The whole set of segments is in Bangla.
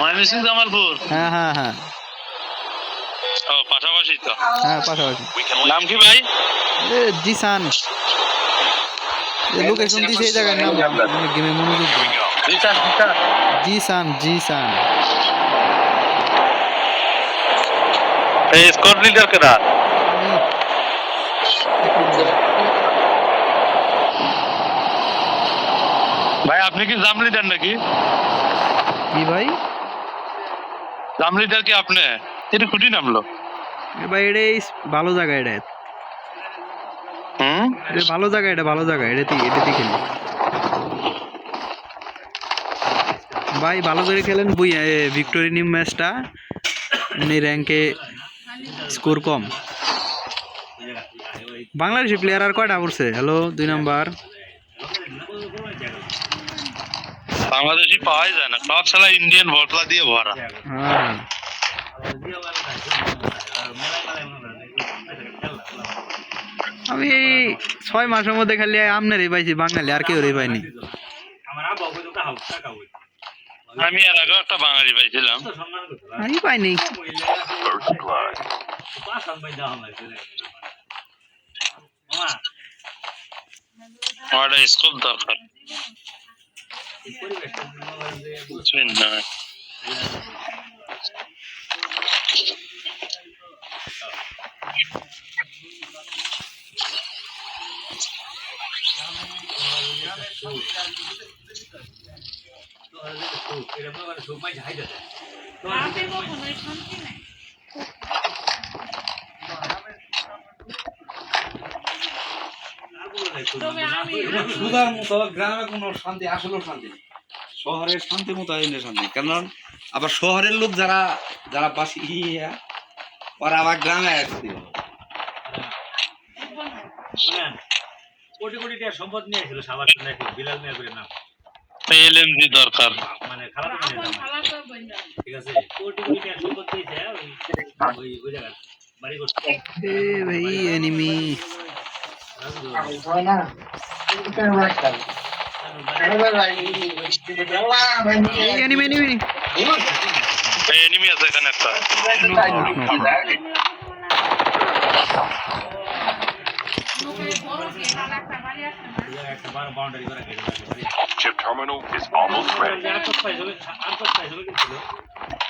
ময়মনসিং জামালপুর হ্যাঁ হ্যাঁ হ্যাঁ। ও পাশাপাশি তো। হ্যাঁ পাশাপাশি। নাম কি ভাই? এ জিসান। লোকেশন দিছে এই জায়গার নাম। গেমে মনোযোগ দিন। জিসান জিসান। জিসান জিসান। এই স্কোর লিডার কেনা ভাই আপনি কি জাম লিডার নাকি? কি ভাই? জাম লিডার কি আপনি? এটা খুঁটি নামলো। ভাই এটা এই ভালো জায়গা এটা। হুম? এটা ভালো জায়গা এটা ভালো জায়গা এটা এটা খেলি। ভাই ভালো করে খেলেন বুই ভিক্টোরি নিউ ম্যাচটা। উনি র্যাঙ্কে স্কোর কম। বাংলাদেশি প্লেয়ার আর কয়টা পড়ছে? হ্যালো দুই নাম্বার বাংলাদেশি পাওয়াই যায় না। সব সালা ইন্ডিয়ান বটলা দিয়ে ভরা। আমি ছয় মাসের মধ্যে খালি আমনেরই পাইছি বাঙালি আর কেউ পাইনি আমি এর আগে একটা বাঙালি পাইছিলাম। আমি পাইনি। আমার স্কোপ দরকার। বুঝবেন না আপনি কখনোই শান্তি নাই তবে আমি সুদার মতো গ্রামে কোনো শান্তি আসলেও শান্তি শহরের শান্তি মতো এনে শান্তি কারণ আবার শহরের লোক যারা যারা বাসি ইয়া, ওরা আবার গ্রামে আসছে কোটি কোটি টাকা সম্পদ নিয়ে ছিল সাবার বিলাল মিয়া করে নাম এলএমজি দরকার। মানে খারাপ ঠিক আছে কোটি কোটি টাকা সম্পদ দিয়েছে ওই ওই জায়গা বাড়ি এনিমি। এনিমি এনিমি এনিমি আছে এখানে একটা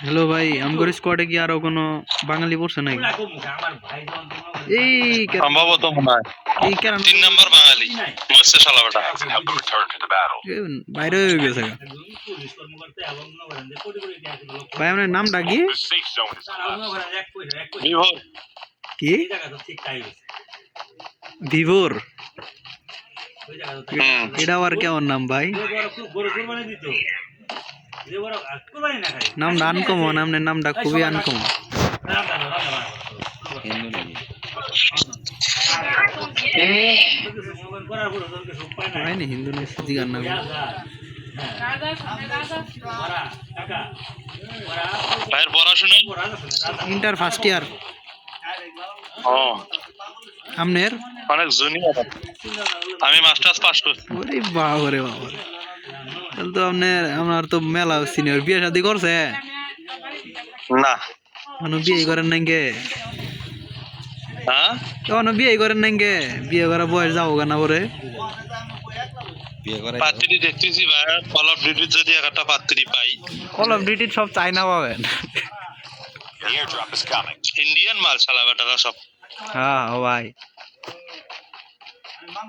হ্যালো ভাই আমগর স্কোয়াডে কি আরও কোনো বাঙালি পড়ছে নাকি এই সম্ভবত মনে হয় এই তিন নম্বর বাঙালি. বাইরে হয়ে গেছে। ভাই আপনার নামটা কি? The safe zone is তারা করেন এক পয়সা এক পয়সা বিভোর কি ভিভোর এটা আবার কেমন নাম ভাই? যে বড় খুব বড় কুরবানি দিত। যে বড় আর কুরবানি না খাই নামটা আনকমন আপনার নামটা খুবই আনকমন। নাকি হয়নি হিন্দু ভাইয়ের পড়াশোনা ইন্টার ফার্স্ট ইয়ার ও। আপনার অনেক জুনিয়র আমি মাস্টার্স পাস করছি ওরে বাবা রে বাবা তাহলে তো আপনার আমার তো মেলা সিনিয়র বিয়ে শাদি করছে? না। কোনো বিয়ে করেন নাই গে হ্যাঁ? কোনো বিয়ে করেন নাই গে। বিয়ে করা বয়স যাব কেনা পরে? বিয়ে করে পাত্রী দেখতেছি ভাই কল অফ ডিউটির যদি একটা পাত্রী পাই। কল অফ ডিউটি সব চাইনা পাবেন। The airdrop is coming. Indian মাল সব। হ্যাঁ ও ভাই।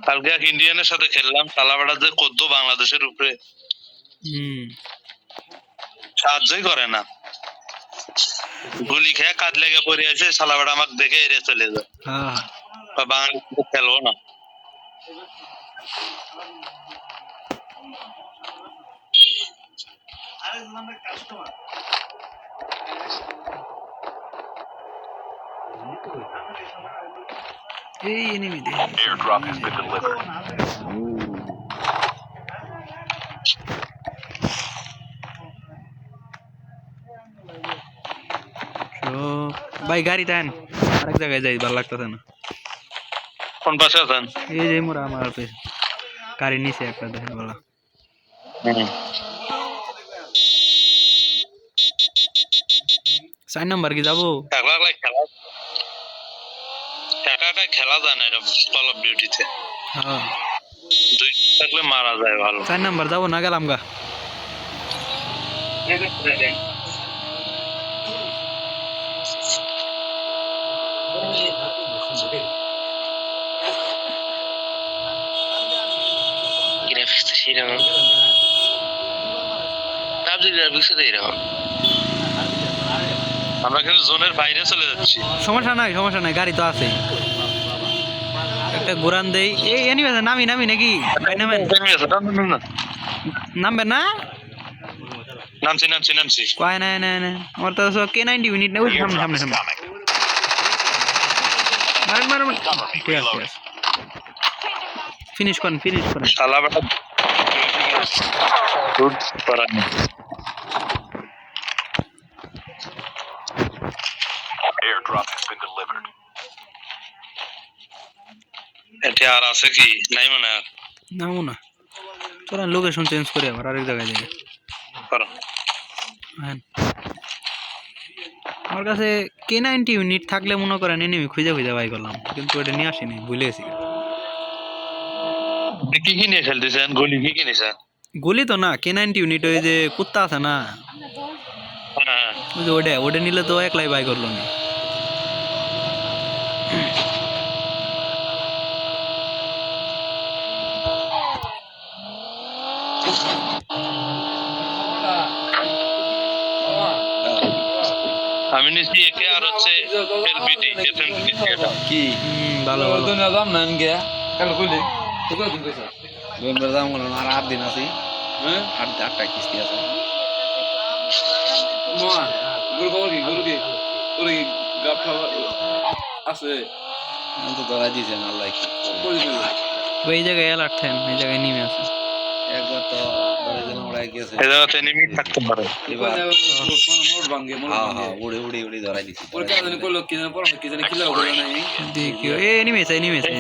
কালকে এক ইন্ডিয়ানের সাথে খেললাম শালাবাটা যে কদ্দু বাংলাদেশের উপরে। হুম। সাহায্যই করে না। গুলি খেয়ে কাঁদ লেগে পড়ে আছে শালাবাটা আমাকে দেখে এড়ে চলে যায়। হ্যাঁ। বা বাঙালি তো খেলব না। এই এনিমি দে Airdrop has been delivered. তো ভাই গাড়ি দেন আরেক জায়গায় যাই ভালো লাগতেছে না। কোন পাশে আছেন? এই যে মোরা আমার পে- গাড়ি নিচে একটা দেখেন বলা। চার নাম্বার কি যাব? একা খেলা যায় না এটা কল অফ ডিউটিতে হ্যাঁ। দুই থাকলে মারা যায় ভালো। চার নাম্বার যাব না গেলাম গা। গ্রাফিক্স সেরকম পাবজি গ্রাফিক্স তো এরকম আমরা কিন্তু জোনের বাইরে চলে যাচ্ছি। সমস্যা নাই সমস্যা নাই গাড়ি তো আছে একটা ঘুরান দেই। এই এনিমেশন নামি নামি নাকি? নামেন না? নামছি নামছি নামছি। কয় না না না আমার তো কে নাইনটি মিনিট না সামনে সামনে। মারেন মারেন মারেন। ঠিক আছে ফিনিশ করেন ফিনিশ করেন শালা বেটা দুধ করার Airdrop has been delivered. এটা আর আছে কি নাই মনে হয় না চলেন লোকেশন চেঞ্জ করে আবার আরেক জায়গায় যাই করো হ্যাঁ আমার কাছে কে নাইনটি ইউনিট থাকলে মনে করেন এনিমি খুঁজে খুঁজে বাই করলাম কিন্তু এটা নিয়ে আসিনি ভুলে গেছি। কি কি নিয়ে খেলতেছেন গলি কি কি নিয়েছেন গুলি তো না কে নাইনটি ইউনিট ওই যে কুত্তা আছে না? হ্যাঁ। ওটা ওটা নিলে তো একলাই বাই করল না। আমি নিছি একে আর হচ্ছে এলবিডি এফএমডি এটা কি? ভালো ভালো। দুনিয়া দাম না গে। কাল কইলি তো কই দিন কইছা দুনিয়া দাম হলো আর আট দিন আছে। হ্যাঁ? আট আটটা কিস্তি আছে। নোয়া গরু খবর কি? গরু কি? গরু কি গাপ আছে? আমি তো ধরা দিয়েছেন আল্লাহ কি ওই জায়গায় অ্যালার্ট থাকেন এই জায়গায় নেমে আছে। একবার তো ধরে দিন উড়াই গেছে। এই জায়গাতে এনিমি থাকতে পারে। এবার মোট ভাঙ্গে মোট হ্যাঁ ভাঙ্গে হ্যাঁ উড়ে উড়ে উড়ে ধরা দিছি। ওর কে জানি কইলো কি জানি পড়া কি জানি খিলা বলে নাই। দেখি এ এনিমি আছে এনিমি আছে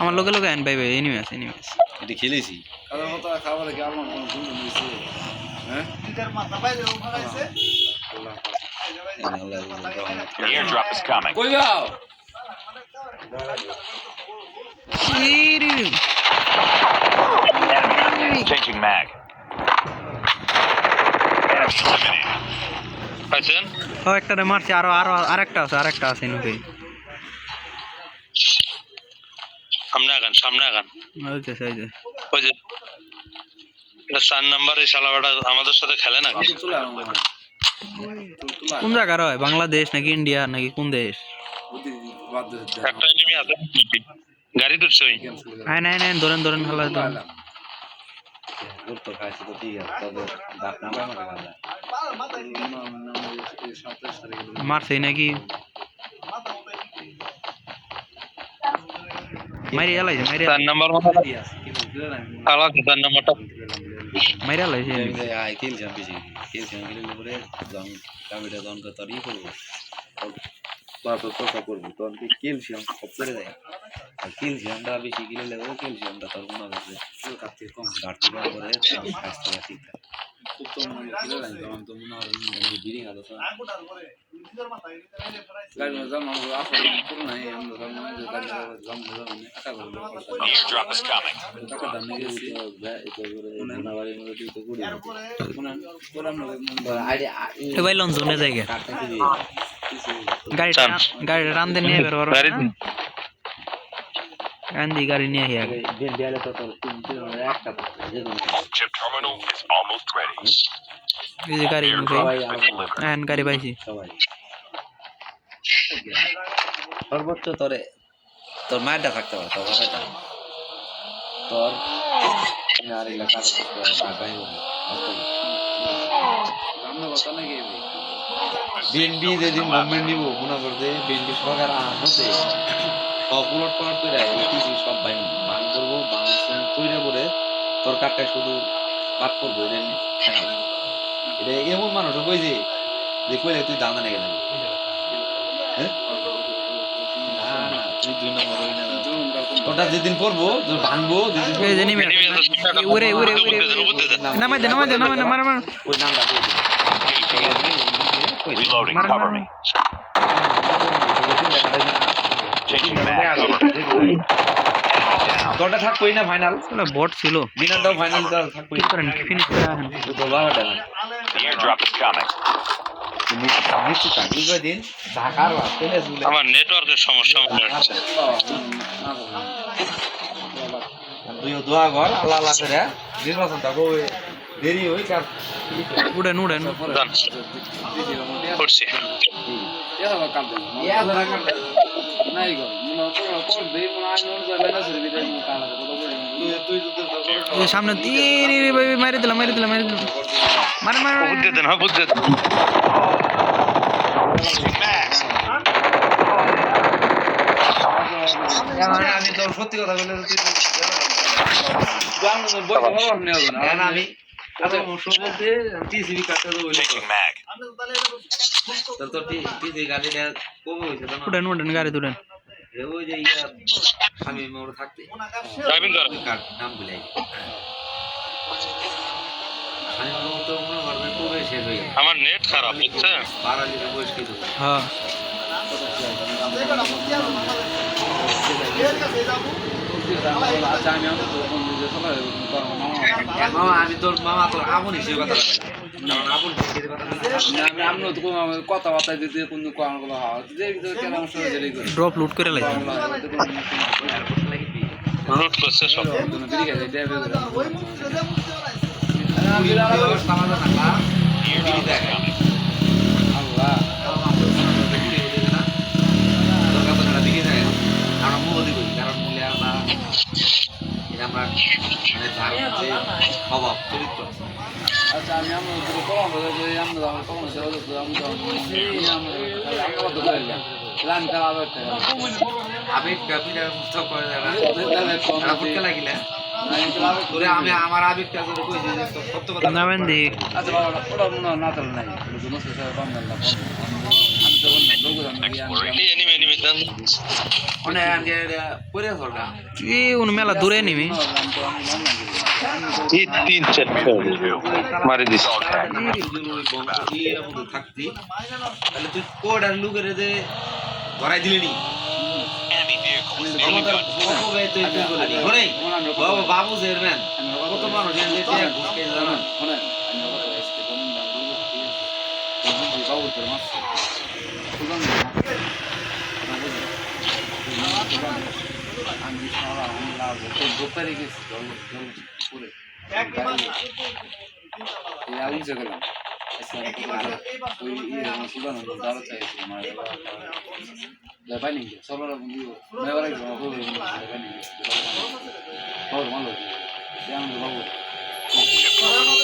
আমার লোকে লোকে আইন ভাই ভাই এনিমি আছে এনিমি আছে এটা খেলেছি। কাদা মতো খাবার কি আমার কোন গুণ নিছে হ্যাঁ? The airdrop is coming. Changing mag. পাইছেন ও একটা মারছে আরও আরও আরেকটা আছে আরেকটা আছে সামনে আগান সামনে আগান। ওই যে ওই যে। এটা চার নাম্বার এই শালাবাটা আমাদের সাথে খেলে তুলা কোন জায়গার হয় বাংলাদেশ নাকি ইন্ডিয়া নাকি কোন দেশ? একটা এনিমি আছে। গাড়ি আইন ধরেন ধরেন ভালো তো মারছে নাকি? মাইরে এলাইছে নাম্বার নাম্বারটা। এলাইছে যায় আই পরে কাবিটা করব করব তখন করে ক্যালসিয়ামটা বেশি গেলে লেগে ক্যালসিয়ামটা তোর মনে হবে যে ঘাটতি কম করে তোর স্বাস্থ্যটা ঠিক থাকে বিড়ি খালো তো The airdrop is coming. এ ভাই লন জোনে জায়গা গাড়িটা। গাড়িটা রান্দে নিয়ে বের করো গান্ধী গাড়ি নিয়ে হিয়া Chip terminal is almost ready. এই যে গাড়ি been হ্যাঁ গাড়ি পাইছি সর্বোচ্চ তোরে তোর মায়েরটা থাকতে পারে তোর বাবাটা তোর আর এলাকার ঢাকায় বিএনপি যেদিন গভর্নমেন্ট নিব মনে করতে বিএনপি সরকার হতে সব উলট পালট করে কিছু সব ভাই বান করব বান তৈরি করে তোর কাঠটায় শুধু বাদ করব এটা ঠেকাবো এটা এমন মানুষও কইছে যে কইলে তুই যাবি হ্যাঁ? না না তুই দুই নম্বর হই না ওটা যেদিন তোর ভাঙবো যেদিন এই যে করব, নেমে এনিমি আছে সামনে আগান। উড়ে উড়ে উড়ে উপরে দেন, উপরে দেন। নামাই দে নামাই দে নামাই মার মার ওই নামটা বলবি। ঠিক আছে, ওই নামে Reloading. Cover me. Changing down. তোরটা থাকবোই না ফাইনাল শালা বট ছিল। বিনাটাও ফাইনাল থাকবোই কি করেন ফিনিশ করে। রাখেন তো বাবাটা না। The airdrop is coming. আমার নেটওয়ার্কের সমস্যা মনে হচ্ছে। তুই দোয়া কর আল্লাহ আল্লাহ করে নির্বাচন থাকো দেরি হই কার উড়েন উড়েন করছি ইয়া ধরা কার তুই তুই এই সামনে দিয়ে মারি দিলাম মারি দিলাম মারি দিলাম। মারে মারে মারে। বুঝতে দেন হ্যাঁ বুঝতে দেন আমি তোর সত্যি কথা বলে তুই আমি মোশো বলতে টিসিবি কাটতে mag. তোর তো টিসি গাড়ি ওই যে ইয়া আমি মোর থাকতে। ড্রাইভিং কর। কার নাম ভুলাই আমি মোর তো মনে করবে কবে শেষ হয়ে আমার নেট খারাপ হ্যাঁ। আমি তোর মামা তোর আপন হিসেবে কথা কথাবার্তা দিতে কোনো কেন করে ড্রপ লুট করে লাগছে লুট করছে সব অভাব চরিত্র আচ্ছা আমি আমরা কম বলে যে আমরা কম সেবা করতে আমি আমরা রান মুক্ত করে লাগিলে। তোরে আমি আবেগটা করে কইছি যে সত্য কথা নামেন দি আচ্ছা বাবা ওটা মনে না তাহলে নাই। কোনো সেবা কম না আমি তো লোক আমি উন মেলা দূরে এই তিন চারটে মারি দিস। থাকতি তাহলে তুই কোড আর লুকের যে ধরাই দিলি নি। Enemy vehicle is nearly done. Babu Babu chairman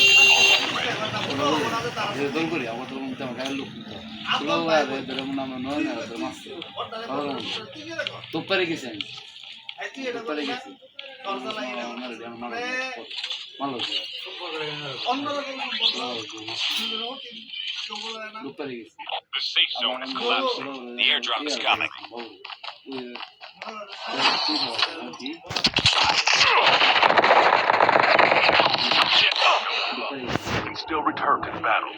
কত মানুষ এর যে টাকা ঘুষ খেয়ে জানেন? তোপারে গেছি আমি তোপারে গেছি ভালো তোপারে গেছি The safe zone is collapsing. The airdrop is coming. Still return to the battle.